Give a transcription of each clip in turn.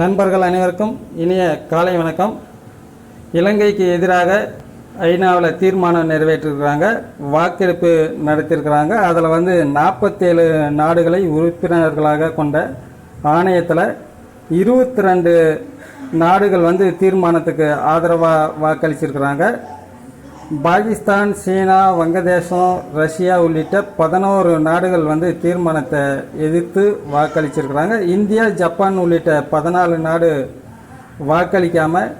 நண்பர்கள் அனைவருக்கும் இனிய காலை வணக்கம். இலங்கைக்கு எதிராக ஐநாவில் தீர்மானம் நிறைவேற்றிருக்கிறாங்க வாக்கெடுப்பு நடத்தியிருக்கிறாங்க. அதில் வந்து நாற்பத்தேழு நாடுகளை உறுப்பினர்களாக கொண்ட ஆணையத்தில் இருபத்தி ரெண்டு நாடுகள் வந்து தீர்மானத்துக்கு ஆதரவாக வாக்களிச்சிருக்கிறாங்க. பாகிஸ்தான் சீனா வங்கதேசம் ரஷ்யா உள்ளிட்ட பதினோரு நாடுகள் வந்து தீர்மானத்தை எதிர்த்து வாக்களிச்சிருக்கிறாங்க. இந்தியா ஜப்பான் உள்ளிட்ட பதினாலு நாடு வாக்களிக்காமல்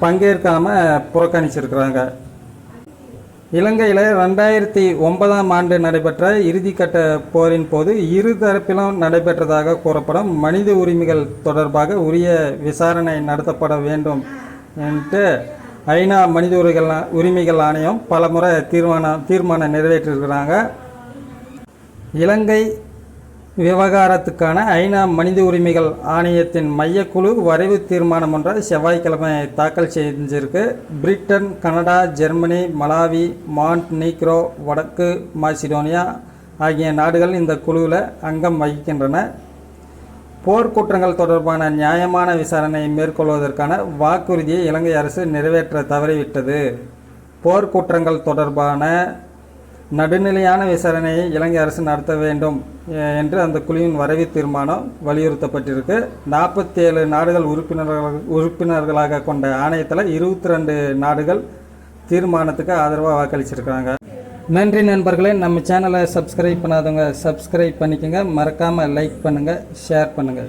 பங்கேற்காமல் புறக்கணிச்சிருக்கிறாங்க. இலங்கையில் ரெண்டாயிரத்தி ஒன்பதாம் ஆண்டு நடைபெற்ற இறுதிக்கட்ட போரின் போது இரு தரப்பிலும் நடைபெற்றதாக கூறப்படும் மனித உரிமைகள் தொடர்பாக உரிய விசாரணை நடத்தப்பட வேண்டும் என்று ஐநா மனித உரிமைகள் உரிமைகள் ஆணையம் பலமுறை தீர்மானம் தீர்மானம் நிறைவேற்றிருக்கிறாங்க. இலங்கை விவகாரத்துக்கான ஐநா மனித உரிமைகள் ஆணையத்தின் மையக்குழு வரைவு தீர்மானம் ஒன்றை செவ்வாய்க்கிழமை தாக்கல் செஞ்சிருக்கு Britain Canada Germany Malawi Montenegro வடக்கு மாசிடோனியா ஆகிய நாடுகள் இந்த குழுவில் அங்கம் வகிக்கின்றன. போர்க்குற்றங்கள் தொடர்பான நியாயமான விசாரணையை மேற்கொள்வதற்கான வாக்குறுதியை இலங்கை அரசு நிறைவேற்ற தவறிவிட்டது. போர்க்குற்றங்கள் தொடர்பான நடுநிலையான விசாரணையை இலங்கை அரசு நடத்த வேண்டும் என்று அந்த குழுவின் வரைவு தீர்மானம் வலியுறுத்தப்பட்டிருக்கு. நாற்பத்தி ஏழு நாடுகள் உறுப்பினர்கள் உறுப்பினர்களாக கொண்ட ஆணையத்தில் இருபத்தி ரெண்டு நாடுகள் தீர்மானத்துக்கு ஆதரவாக வாக்களிச்சிருக்கிறாங்க. நன்றி நண்பர்களே நம்ம சேனலை சப்ஸ்கிரைப் பண்ணாதவங்க சப்ஸ்கிரைப் பண்ணிக்கோங்க. மறக்காமல் லைக் பண்ணுங்கள் ஷேர் பண்ணுங்கள்